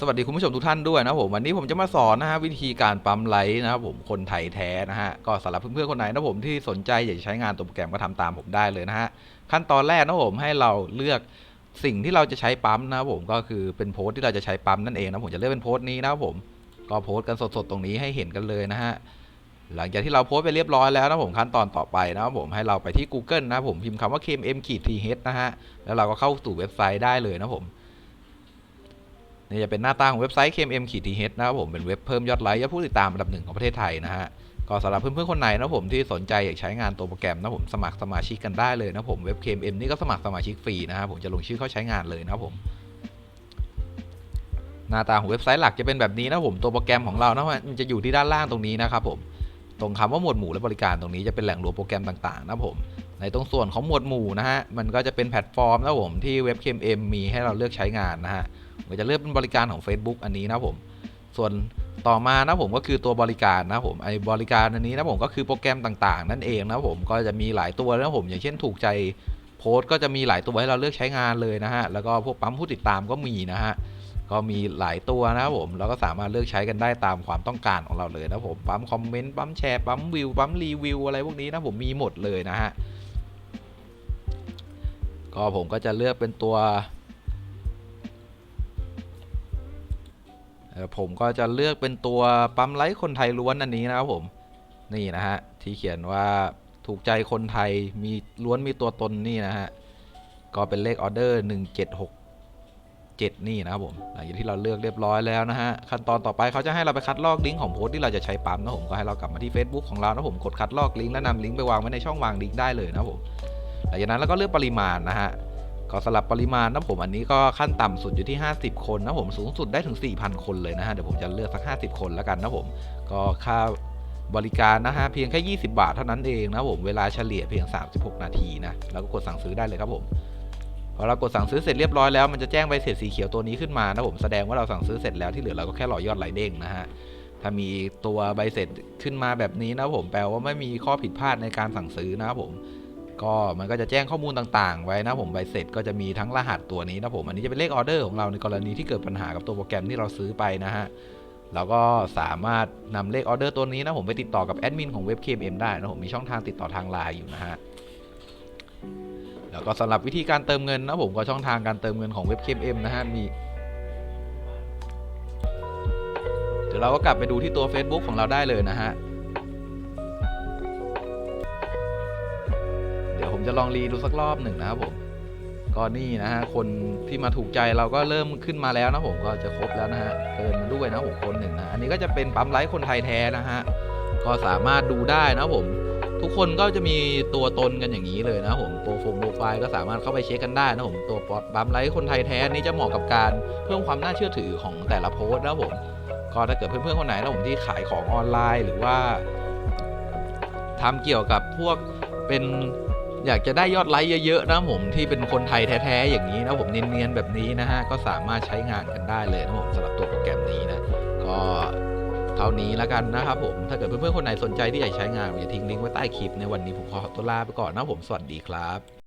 สวัสดีคุณผู้ชมทุกท่านด้วยนะผมวันนี้ผมจะมาสอนนะฮะวิธีการปั๊มไลท์นะครับผมคนไทยแท้นะฮะก็สำหรับเพื่อนๆคนไหนนะผมที่สนใจอยากจะใช้งานตัวโปรแกรมก็ทำตามผมได้เลยนะฮะขั้นตอนแรกนะผมให้เราเลือกสิ่งที่เราจะใช้ปั๊มนะผมก็คือเป็นโพสต์ที่เราจะใช้ปั๊มนั่นเองนะผมจะเลือกเป็นโพสต์นี้นะผมก็โพสต์กันสดๆตรงนี้ให้เห็นกันเลยนะฮะหลังจากที่เราโพสต์ไปเรียบร้อยแล้วนะผมขั้นตอนต่อไปนะครับผมให้เราไปที่ Google นะผมพิมพ์คำว่า kmm th นะฮะแล้วเราก็เข้าสู่เว็บไซต์ได้เลยนะผม นี่จะเป็นหน้าตาของเว็บไซต์ KMM ขีดทีเนะครับผมเป็นเว็บเพิ่มยอดไลค์ยอดผู้ติดตามอันดับหนึ่งของประเทศไทยนะฮะก็สำหรับเพื่อนๆคนไหนนะผมที่สนใจอยากใช้งานตัวโปรแกรมนะผมสมัครสมาชิกกันได้เลยนะผมเว็บ KMM นี่ก็สมัครสมาชิกฟรีนะครับผมจะลงชื่อเข้าใช้งานเลยนะผมหน้าตาของเว็บไซต์หลักจะเป็นแบบนี้นะผมตัวโปรแกรมของเรานะมันจะอยู่ที่ด้านล่างตรงนี้นะครับผมตรงคำว่าหมวดหมู่และบริการตรงนี้จะเป็นแหล่งรวมโปรแกรมต่างๆนะผมในตรงส่วนของหมวดหมู่นะฮะมันก็จะเป็นแพลตฟอร์มนะผมที่เว็บ KMM มีให้เราเลือกใช้งานนะฮะ ผมจะเลือกเป็นบริการของ Facebook อันนี้นะผม ส่วนต่อมานะผมก็คือตัวบริการนะผมไอ้บริการอันนี้นะผมก็คือโปรแกรมต่างๆ นั่นเองนะผมก็จะมีหลายตัวนะผม อย่างเช่นถูกใจโพสต์ก็จะมีหลายตัวให้เราเลือกใช้งานเลยนะฮะแล้วก็พวกปั๊มผู้ติดตามก็มีนะฮะก็มีหลายตัวนะครับผมเราก็สามารถเลือกใช้กันได้ตามความต้องการของเราเลยนะผมปั๊มคอมเมนต์ปั๊มแชร์ปั๊มวิวปั๊มรีวิวอะไรพวกนี้นะผมมีหมดเลยนะฮะก็ผมก็จะเลือกเป็นตัว ผมก็จะเลือกเป็นตัวปั๊มไลท์คนไทยล้วนอันนี้นะครับผมนี่นะฮะที่เขียนว่าถูกใจคนไทยมีล้วนมีตัวตนนี่นะฮะก็เป็นเลขออเดอร์ 1767 นี่นะครับผมหลังจากที่เราเลือกเรียบร้อยแล้วนะฮะขั้นตอนต่อไปเขาจะให้เราไปคัดลอกลิงก์ของโพสต์ที่เราจะใช้ปั๊มนะผมก็ให้เรากลับมาที่ Facebook ของเรานะผมกดคัดลอกลิงก์และนำลิงก์ไปวางไว้ในช่องวางลิงก์ได้เลยนะครับผมหลังจากนั้นเราก็เลือกปริมาณนะฮะ ก็สลับปริมาณนะผมอันนี้ก็ขั้นต่ำสุดอยู่ที่ 50 คนนะผมสูงสุดได้ถึง 4,000 คนเลยนะฮะเดี๋ยวผมจะเลือกสัก 50 คนแล้วกันนะผมก็ค่าบริการนะฮะเพียงแค่ 20 บาทเท่านั้นเองนะผมเวลาเฉลี่ยเพียง 36 นาทีนะแล้วก็กดสั่งซื้อได้เลยครับผมพอเรากดสั่งซื้อเสร็จเรียบร้อยแล้วมันจะแจ้งใบเสร็จสีเขียวตัวนี้ขึ้นมานะผมแสดงว่าเราสั่งซื้อเสร็จแล้วที่เหลือเราก็แค่รอยอดไหลเด้งนะฮะถ้ามีตัวใบเสร็จขึ้นมาแบบนี้นะผมแปลว่าไม่มีข้อผิดพลาดในการสั่งซื้อนะครับผม ก็มันก็จะแจ้งข้อมูลต่างๆ ไว้นะผมใบเสร็จก็จะมีทั้งรหัสตัวนี้นะผมอันนี้จะเป็นเลขออเดอร์ของเราในกรณีที่เกิดปัญหากับตัวโปรแกรมที่เราซื้อไปนะฮะเราก็สามารถนำเลขออเดอร์ตัวนี้นะผมไปติดต่อกับแอดมินของเว็บ KMM ได้นะผมมีช่องทางติดต่อทางไลน์อยู่นะฮะแล้วก็สำหรับวิธีการเติมเงินนะผมก็ช่องทางการเติมเงินของเว็บ KMM นะฮะมีเดี๋ยวเราก็กลับไปดูที่ตัว Facebook ของเราได้เลยนะฮะ จะลองรีดูสักรอบหนึ่งนะครับผมก็นี่นะฮะคนที่มาถูกใจเราก็เริ่มขึ้นมาแล้วนะผมก็จะครบแล้วนะฮะเกินมาด้วยนะผมคนหนึ่งนะอันนี้ก็จะเป็นปั๊มไลท์คนไทยแท้นะฮะก็สามารถดูได้นะผมทุกคนก็จะมีตัวตนกันอย่างนี้เลยนะผมโปรโฟมโปรไฟล์ก็สามารถเข้าไปเช็คกันได้นะผมตัวปั๊มไลท์คนไทยแท้นี้จะเหมาะกับการเพิ่มความน่าเชื่อถือของแต่ละโพสต์นะผมก็ถ้าเกิดเพื่อนๆคนไหนนะผมที่ขายของออนไลน์หรือว่าทำเกี่ยวกับพวกเป็น อยากจะได้ยอดไลค์เยอะๆนะผมที่เป็นคนไทยแท้ๆอย่างนี้นะผมเนียนๆแบบนี้นะฮะก็สามารถใช้งานกันได้เลยนะผมสำหรับตัวโปรแกรมนี้นะก็เท่านี้แล้วกันนะครับผมถ้าเกิดเพื่อนๆคนไหนสนใจที่อยากใช้งานอย่าทิ้งลิงก์ไว้ใต้คลิปในวันนี้ผมขอตัวลาไปก่อนนะผมสวัสดีครับ